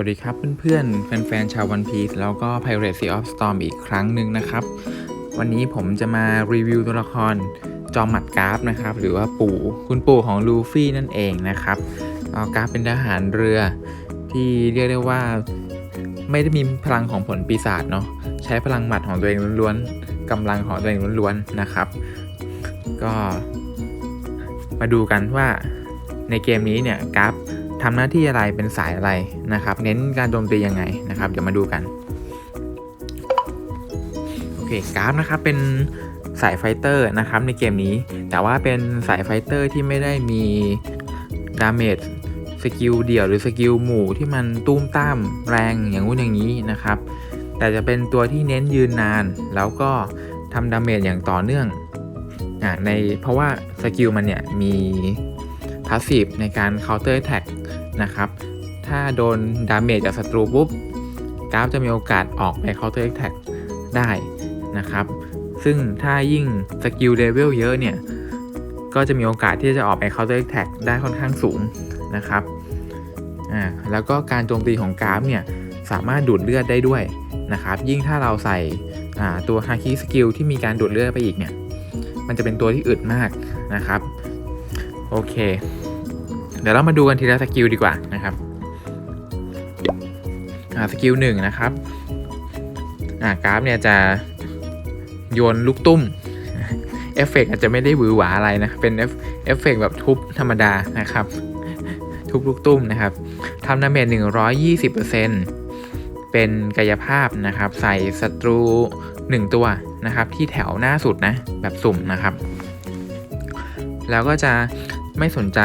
วัสดีครับเพื่อนๆ แฟนๆ ชาววันพีซแล้วก็ Pirate Sea of Storm อีกครั้งหนึ่งนะครับ วันนี้ผมจะมารีวิวตัวละครจอมหมัดกราฟนะครับ หรือว่าปู่คุณปู่ของลูฟี่นั่นเองนะครับเอกราฟเป็นทหารเรือที่เรียกได้ว่าไม่ได้มีพลังของผลปีศาจเนาะใช้พลังหมัดของตัวเองล้วนๆกำลังของตัวเองล้วนๆนะครับ ก็มาดูกันว่าในเกมนี้เนี่ยกราฟ ทำหน้าที่อะไรเป็นสายอะไรนะครับ เน้นการโจมตียังไงนะครับ เดี๋ยวมาดูกันโอเคกราฟนะครับเป็นสายไฟเตอร์นะครับในเกมนี้ แต่ว่าเป็นสายไฟเตอร์ที่ไม่ได้มีดาเมจสกิลเดี่ยวหรือสกิลหมู่ที่มันตุ้มตามแรงอย่างงู้นอย่างนี้นะครับ แต่จะเป็นตัวที่เน้นยืนนาน แล้วก็ทำดาเมจอย่างต่อเนื่องอในเพราะว่าสกิลมันเนี่ยมี พาสซีฟในการ counter attack นะครับถ้าโดนดาเมจจากศัตรูปุ๊บกราฟจะมีโอกาสออกไป counter attack ได้นะครับ ซึ่งถ้ายิ่งสกิลเลเวลเยอะเนี่ย ก็จะมีโอกาสที่จะออกไป counter attack ได้ค่อนข้างสูงนะครับอ่าแล้วก็การโจมตีของกราฟเนี่ยสามารถดูดเลือดได้ด้วยนะครับ ยิ่งถ้าเราใส่อ่าตัวฮาคิสกิลที่มีการดูดเลือดไปอีกเนี่ย มันจะเป็นตัวที่อึดมากนะครับ โอเค เดี๋ยวเรามาดูกันทีละสกิลดีกว่านะครับอ่าสกิลหนึ่งนะครับอ่ากราฟเนี่ยจะโยนลูกตุ้มเอฟเฟกต์อาจจะไม่ได้หวือหวาอะไรนะ เป็นเอฟเอฟเฟกต์แบบทุบธรรมดานะครับ ทุบลูกตุ้มนะครับทำดาเมจ120%เป็นกายภาพนะครับ ใส่ศัตรู 1 ตัวนะครับ ที่แถวหน้าสุดนะ แบบสุ่มนะครับ แล้วก็จะ ไม่สนใจ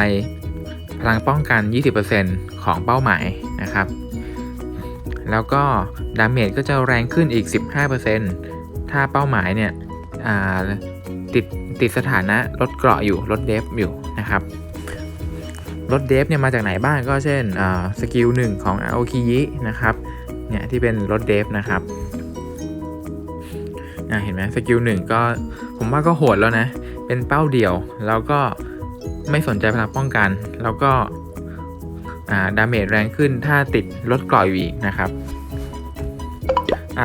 พลังป้องกัน 20%ของเป้าหมายนะครับ แล้วก็ดาเมจก็จะแรงขึ้นอีก 15%ถ้าเป้าหมายเนี่ยติดติดสถานะลดเกราะอยู่ลดเดฟอยู่นะครับลดเดฟเนี่ยมาจากไหนบ้างก็เช่นสกิลหนึ่งของอาโอคิยินะครับเนี่ยที่เป็นลดเดฟนะครับเห็นไหมสกิลหนึ่งก็ผมว่าก็โหดแล้วนะ เป็นเป้าเดี่ยว แล้วก็ ไม่สนใจพลังป้องกัน แล้วก็ดาเมจแรงขึ้นถ้าติดลดกร่อยอีกนะครับ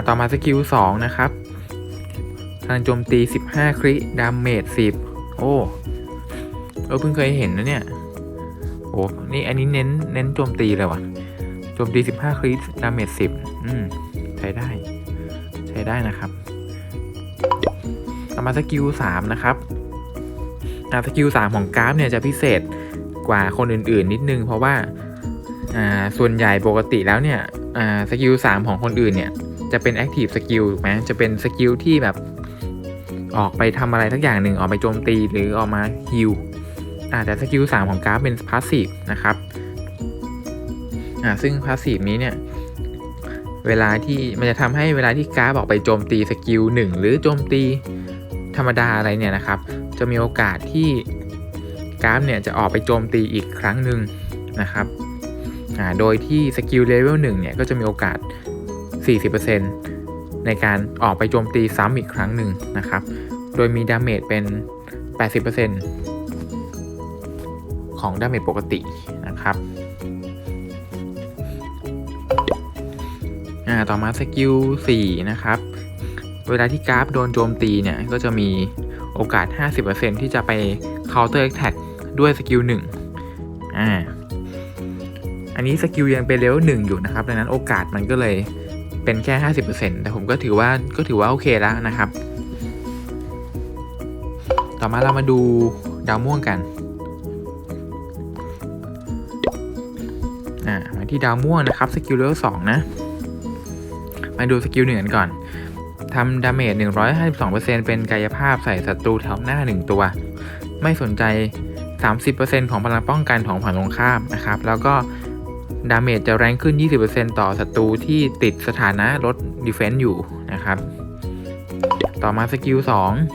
ต่อมาสกิล2นะครับพลังโจมตี 15 คริดาเมจ10 โอ้เออเพิ่งเคยเห็นนะเนี่ยโอ้นี่อันนี้เน้นเน้นโจมตีเลยว่ะโจมตี 15 คริดาเมจ10 อืม ใช้ได้ ใช้ได้นะครับ ต่อมาสกิล3นะครับ สกิล3ของกราฟเนี่ยจะพิเศษกว่าคนอื่นๆ นิดนึง เพราะว่าส่วนใหญ่ปกติแล้วเนี่ยสกิล3ของคนอื่นเนี่ยจะเป็นแอคทีฟสกิลถูกไหมจะเป็นสกิลที่แบบออกไปทำอะไรทักอย่างหนึ่งออกไปโจมตีหรือออกมาฮิลแต่สกิล3ของกราฟเป็นพาสซีฟนะครับซึ่งพาสซีฟนี้เนี่ยเวลาที่มันจะทำให้เวลาที่กราฟออกไปโจมตีสกิล1หรือโจมตีธรรมดาอะไรเนี่ยนะครับ จะมีโอกาสที่กราฟเนี่ยจะออกไปโจมตีอีกครั้งหนึ่งนะครับโดยที่สกิลเลเวล1เนี่ยก็จะมีโอกาส 40%ในการออกไปโจมตีซ้ำอีกครั้งหนึ่งนะครับ โดยมีดาเมจเป็น 80%ของดาเมจปกตินะครับต่อมาสกิล4นะครับ เวลาที่กราฟโดนโจมตีเนี่ยก็จะมี โอกาส 50%ที่จะไป counter attack ด้วยสกิล1อ่า อันนี้สกิลยังเป็นเลเวลหนึ่งอยู่นะครับ ดังนั้นโอกาสมันก็เลยเป็นแค่ 50%แต่ผมก็ถือว่าก็ถือว่าโอเคแล้วนะครับ ต่อมาเรามาดูดาวม่วงกันอ่ามาที่ดาวม่วงนะครับสกิลเลเวลสองนะ มาดูสกิลหนึ่งกันก่อน ทำดาเมจ 152%เป็นกายภาพใส่ศัตรูแถวหน้า 1 ตัว ไม่สนใจ 30%ของพลังป้องกันของฝั่งตรงข้ามนะครับ แล้วก็ดาเมจจะแรงขึ้น 20%ต่อศัตรูที่ติดสถานะลดดีเฟนซ์อยู่นะครับ ต่อมาสกิล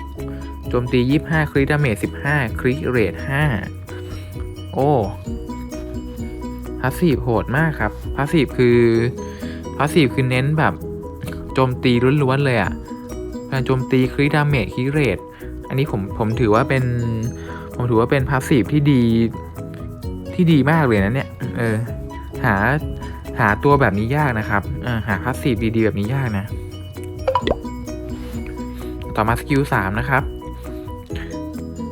2 โจมตี 25 คริดาเมจ 15 คริเรท 5 โอ้พาสซีฟโหดมากครับพาสซีฟคือพาสซีฟคือเน้นแบบ โจมตีล้วนๆเลยอะ่ะการโจมตีคริดาเมจคริเรทอันนี้ผมผมถือว่าเป็นผมถือว่าเป็นพาสซีฟที่ดีที่ดีมากเลยนะเนี่ยเออหาหาตัวแบบนี้ยากนะครับอ่าหาพาสซีฟดีๆแบบนี้ยากนะ ต่อมาสกิล3นะครับ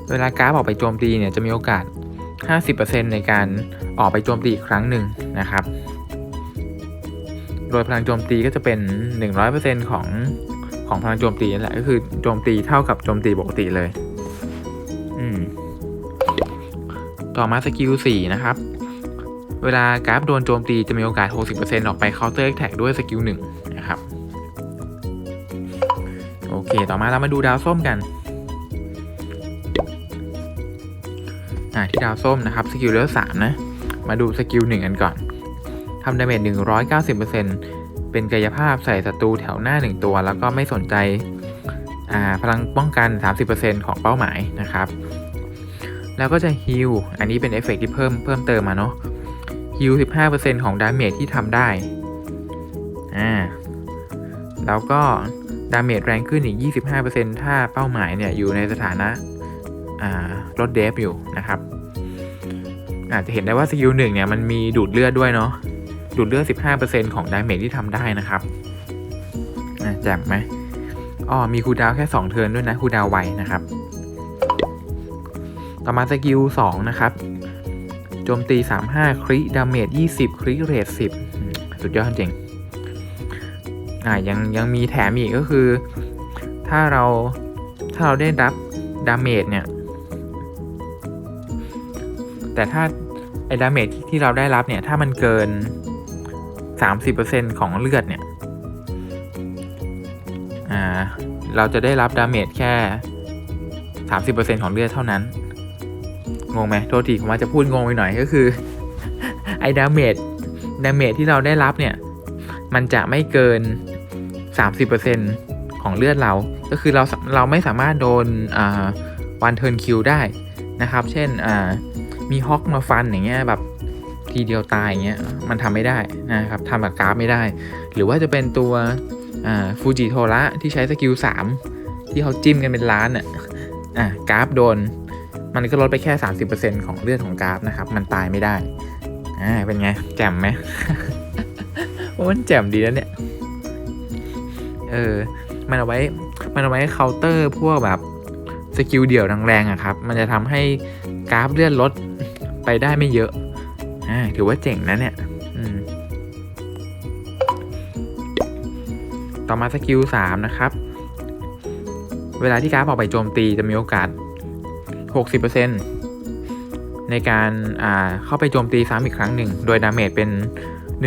เวลากราฟออกไปโจมตีเนี่ยจะมีโอกาส 50%ในการออกไปโจมตีอีกครั้งหนึ่งนะครับ โดยพลังโจมตีก็จะเป็น 100%ของของพลังโจมตีนั่นแหละก็คือโจมตีเท่ากับโจมตีปกติเลย อืม ต่อมาสกิล4นะครับ เวลากราฟโดนโจมตีจะมีโอกาส 60%ออกไป counter attack ด้วยสกิล1นะครับ โอเค ต่อมาเรามาดูดาวส้มกันอ่าที่ดาวส้มนะครับ สกิลเลเวลสามนะ มาดูสกิลหนึ่งกันก่อนำดาเมจ190%เป็นกายภาพใส่ศัตรูแถวหน้า 1 ตัว แล้วก็ไม่สนใจพลังป้องกัน 30%ของเป้าหมายนะครับ แล้วก็จะฮิลอันนี้เป็นเอฟเฟกต์ที่เพิ่มเพิ่มเติมมาเนาะฮิล15%ของดาเมจที่ทำได้อ่าแล้วก็ดาเมจแรงขึ้นอีก 25%ถ้าเป้าหมายเนี่ยอยู่ในสถานะลดเดฟอยู่นะครับ อาจจะเห็นได้ว่าสกิลหนึ่งเนี่ยมันมีดูดเลือดด้วยเนาะ ดูดเลือด 15%ของดาเมจที่ทำได้นะครับอะแจ่มไหมอ๋อมีคูดาวแค่ 2 เทิร์นด้วยนะคูดาวไวนะครับ ต่อมาสกิล 2 นะครับ โจมตี 35 คริดาเมจ 20 คริเรท10 สุดยอดจริง อ่ายังยังมีแถมอีกก็คือ ถ้าเราถ้าเราได้รับดาเมจเนี่ย แต่ถ้าไอ้ดาเมจที่เราได้รับเนี่ย ถ้ามันเกิน 30%ของเลือดเนี่ยเราจะได้รับดาเมจแค่ 30%ของเลือดเท่านั้น งงไหมโทษทีผมอาจจะพูดงงไปหน่อยก็คือ ไอ้ดาเมจดาเมจที่เราได้รับเนี่ย มันจะไม่เกิน 30%ของเลือดเรา ก็คือเราเราไม่สามารถโดนวันเทิร์นคิวได้นะครับ เช่นมีฮอกมาฟันอย่างเงี้ยแบบ ทีเดียวตายอย่างเงี้ยมันทำไม่ได้นะครับทำแบบกราฟไม่ได้ หรือว่าจะเป็นตัวฟูจิโทระที่ใช้สกิล3ที่เขาจิ้มกันเป็นล้านอะอ่ากราฟโดน มันก็ลดไปแค่ 30%ของเลือดของกราฟนะครับ มันตายไม่ได้อ่าเป็นไง แจ่มไหมโอ้มันแจ่มดีแล้วเนี่ยเออมันเอาไว้มันเอาไว้เคาน์เตอร์พวกแบบสกิลเดี่ยวแรงๆอะครับ มันจะทำให้กราฟเลื่อนลดไปได้ไม่เยอะ อ่าถือว่าเจ๋งนะเนี่ยต่อมาสกิล3นะครับ เวลาที่กราฟออกไปโจมตีจะมีโอกาส 60%ในการอ่าเข้าไปโจมตีซ้ำอีกครั้งหนึ่ง โดยดาเมจเป็น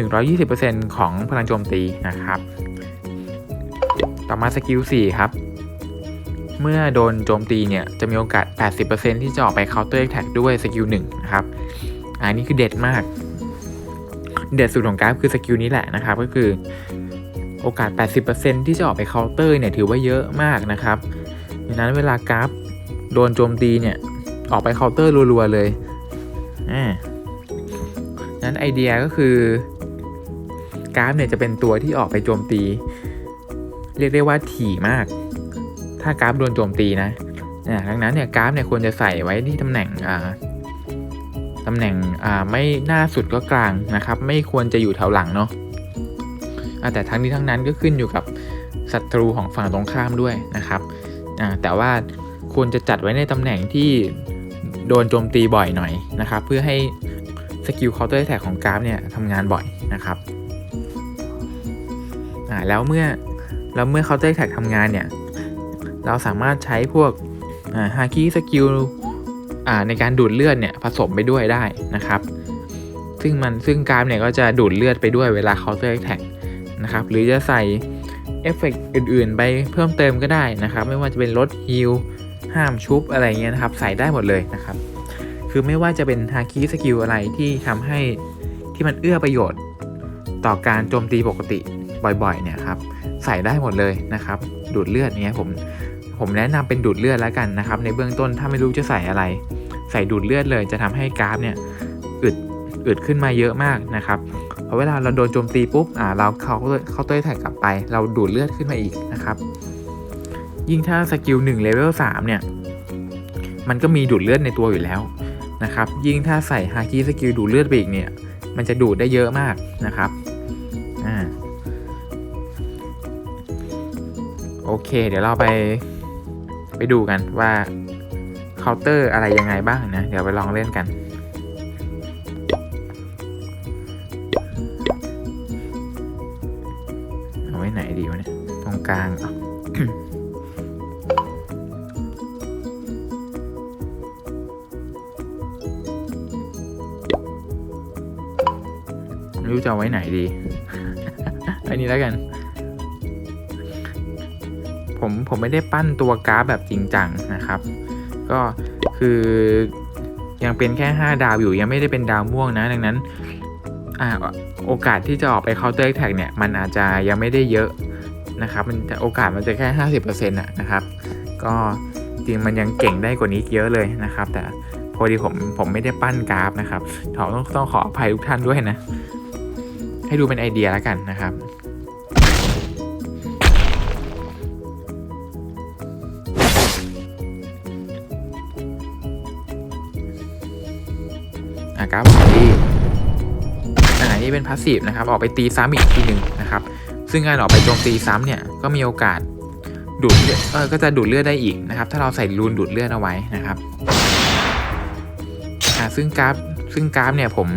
120%ของพลังโจมตีนะครับ ต่อมาสกิล4ครับเมื่อโดนโจมตีเนี่ย จะมีโอกาส 80%ที่จะออกไป counter attack ด้วยสกิล1นะครับ อันนี้คือเด็ดมาก เด็ดสุดของกราฟคือสกิลนี้แหละนะครับ ก็คือโอกาส 80%ที่จะออกไป counter เนี่ยถือว่าเยอะมากนะครับดังนั้นเวลากราฟโดนโจมตีเนี่ยออกไป counter รัวๆเลยอ่านั้นไอเดียก็คือกราฟเนี่ยจะเป็นตัวที่ออกไปโจมตี เรียกได้ว่าถี่มาก ถ้ากราฟโดนโจมตีนะดังนั้นเนี่ยกราฟเนี่ยควรจะใส่ไว้ที่ตำแหน่งอ่า ตำแหน่งอ่าไม่หน้าสุดก็กลางนะครับ ไม่ควรจะอยู่แถวหลังเนาะแต่ทั้งนี้ทั้งนั้นก็ขึ้นอยู่กับศัตรูของฝั่งตรงข้ามด้วยนะครับแต่ว่าควรจะจัดไว้ในตำแหน่งที่โดนโจมตีบ่อยหน่อยนะครับ เพื่อให้สกิลเคาน์เตอร์แท็กของกราฟเนี่ยทำงานบ่อยนะครับแล้วเมื่อแล้วเมื่อเคาน์เตอร์แท็กทำงานเนี่ยเราสามารถใช้พวกฮาคิสกิล ในการดูดเลือดเนี่ยผสมไปด้วยได้นะครับ ซึ่งมันซึ่งกราฟเนี่ยก็จะดูดเลือดไปด้วยเวลาเคาน์เตอร์แท็กนะครับหรือจะใส่เอฟเฟกต์อื่นๆ ไปเพิ่มเติมก็ได้นะครับ ไม่ว่าจะเป็นลดฮิลห้ามชุบอะไรเงี้ยนะครับใส่ได้หมดเลยนะครับ คือไม่ว่าจะเป็นฮาคิสกิลอะไรที่ทำให้ที่มันเอื้อประโยชน์ ต่อการโจมตีปกติบ่อยๆเนี่ยครับใส่ได้หมดเลยนะครับ ดูดเลือดเนี้ยผมผมแนะนำเป็นดูดเลือดแล้วกันนะครับ ในเบื้องต้นถ้าไม่รู้จะใส่อะไร ใส่ดูดเลือดเลย จะทำให้กราฟเนี่ยอึดอึดขึ้นมาเยอะมากนะครับเพราะเวลาเราโดนโจมตีปุ๊บอ่าเราเขาเข้าเต้ยแท็กกลับไป เราดูดเลือดขึ้นมาอีกนะครับ ยิ่งถ้าสกิล1เลเวล3เนี่ยมันก็มีดูดเลือดในตัวอยู่แล้วนะครับ ยิ่งถ้าใส่ฮาคิสกิลดูดเลือดไปอีกเนี่ย มันจะดูดได้เยอะมากนะครับอ่าโอเค เดี๋ยวเราไปไปดูกันว่า เคาน์เตอร์อะไรยังไงบ้างนะ เดี๋ยวไปลองเล่นกัน เอาไว้ไหนดีวะเนี่ย ตรงกลางเรอไม่รู้จะเอาไว้ไหนดี อันนี้แล้วกัน ผมผมไม่ได้ปั้นตัวกราฟแบบจริงจังนะครับ ก็คือยังเป็นแค่ 5 ดาวอยู่ยังไม่ได้เป็นดาวม่วงนะ ดังนั้นอโอกาสที่จะออกไป counter attack เนี่ย มันอาจจะยังไม่ได้เยอะนะครับ มันโอกาสมันจะแค่ 50%นะนะครับ ก็จริงมันยังเก่งได้กว่านี้เยอะเลยนะครับ แต่พอดีผมผมไม่ได้ปั้นกราฟนะครับต้องต้องขออภัยทุกท่านด้วยนะ ให้ดูเป็นไอเดียแล้วกันนะครับ อะกราฟออกดีอ่านี่เป็นพาสซีฟนะครับ ออกไปตีซ้ำอีกทีหนึ่งนะครับ ซึ่งการออกไปโจมตีซ้ำเนี่ยก็มีโอกาสดูดเลือดเออก็จะดูดเลือดได้อีกนะครับ ถ้าเราใส่รูนดูดเลือดเอาไว้นะครับอ่าซึ่งกราฟซึ่งกราฟเนี่ยผม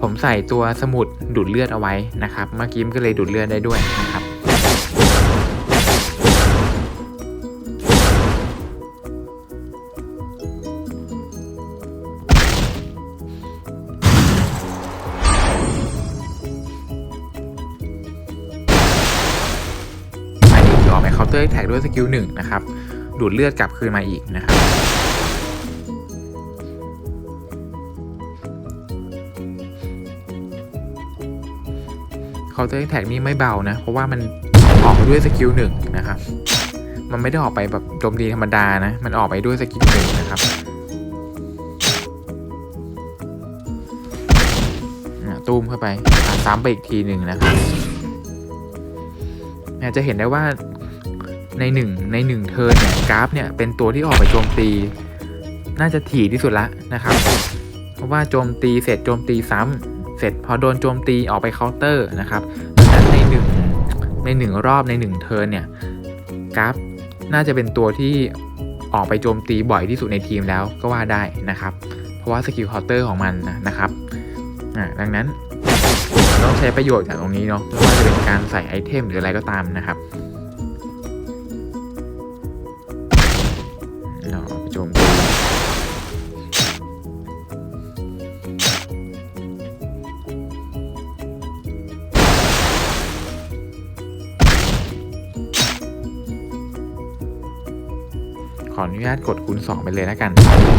ผมใส่ตัวสมุดดูดเลือดเอาไว้นะครับ เมื่อกี้มันก็เลยดูดเลือดได้ด้วย อออกไปเคาน์เตอร์แท็กด้วยสกิลหนึ่งนะครับ ดูดเลือดกลับคืนมาอีกนะครับเคาน์เตอร์แท็กนี่ไม่เบานะ เพราะว่ามันออกด้วยสกิลหนึ่งนะครับ มันไม่ได้ออกไปแบบโจมตีธรรมดานะ มันออกไปด้วยสกิลหนึ่งนะครับตูมเข้าไปซ้ำไปอีกทีหนึ่งนะครับจะเห็นได้ว่า ในหนึ่งในหนึ่งเทิร์นเนี่ยกราฟเนี่ยเป็นตัวที่ออกไปโจมตี น่าจะถี่ที่สุดละนะครับ เพราะว่าโจมตีเสร็จโจมตีซ้ำเสร็จพอโดนโจมตีออกไปเคาน์เตอร์นะครับดังนั้นในหนึ่งในหนึ่งรอบในหนึ่งเทิร์นเนี่ยกราฟน่าจะเป็นตัวที่ออกไปโจมตีบ่อยที่สุดในทีมแล้วก็ว่าได้นะครับ เพราะว่าสกิลเคาน์เตอร์ของมันนะครับอ่าดังนั้นต้องใช้ประโยชน์จากตรงนี้เนาะไม่ว่าจะเป็นการใส่ไอเทมหรืออะไรก็ตามนะครับ ขออนุญาตกดคูณ2ไปเลยแล้วกัน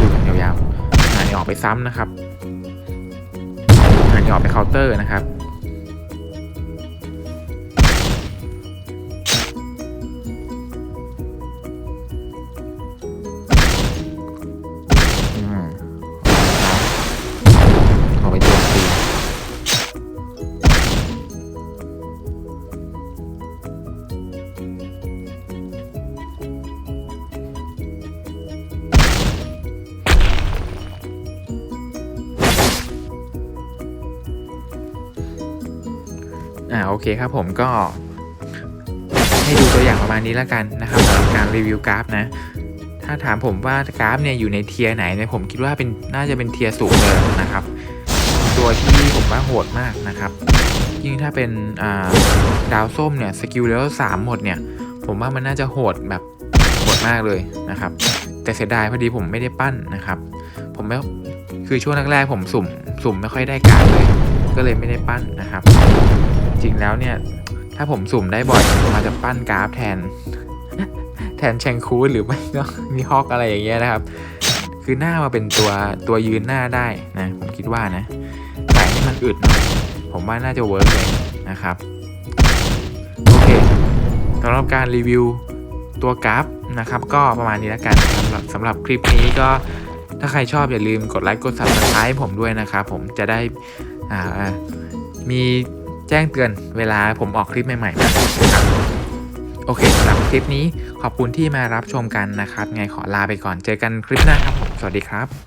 ดูกันยาวๆอันนี้ออกไปซ้ำนะครับอันนี้ออกไปเคาน์เตอร์นะครับ อ่าโอเคครับผมก็ให้ดูตัวอย่างประมาณนี้แล้วกันนะครับสำหรับการรีวิวกราฟนะ ถ้าถามผมว่ากราฟเนี่ยอยู่ในเทียร์ไหนเนี่ยผมคิดว่าเป็นน่าจะเป็นเทียร์สูงเลยนะครับ ตัวที่ผมว่าโหดมากนะครับ ยิ่งถ้าเป็นาดาวส้มเนี่ยสกิลเลเวลสามหมดเนี่ยผมว่ามันน่าจะโหดแบบโหดมากเลยนะครับ แต่เสียดายพอดีผมไม่ได้ปั้นนะครับ ผมไม่คือช่วงแรกๆผมสุ่ม สุ่มไม่ค่อยได้การเลย ก็เลยไม่ได้ปั้นนะครับ จริงแล้วเนี่ย ถ้าผมสุ่มได้บ่อยผมอาจจะปั้นกราฟแทน แทนแชงคูหรือไม่ก็มีฮอกอะไรอย่างเงี้ยนะครับ คือหน้ามาเป็นตัวตัวยืนหน้าได้นะผมคิดว่านะแต่ให้มันอึดหน่อยผมว่าน่าจะเวิร์กเลยนะครับโอเคสำหรับการรีวิวตัวกราฟนะครับ ก็ประมาณนี้แล้วกันนะครับสำหรับคลิปนี้ก็ถ้าใครชอบอย่าลืมกดไลค์กด subscribe ผมด้วยนะครับ ผมจะได้อ่ามี แจ้งเตือนเวลาผมออกคลิปใหม่ๆนะครับโอเคสำหรับคลิปนี้ขอบคุณที่มารับชมกันนะครับ ไงขอลาไปก่อนเจอกันคลิปหน้าครับผม สวัสดีครับ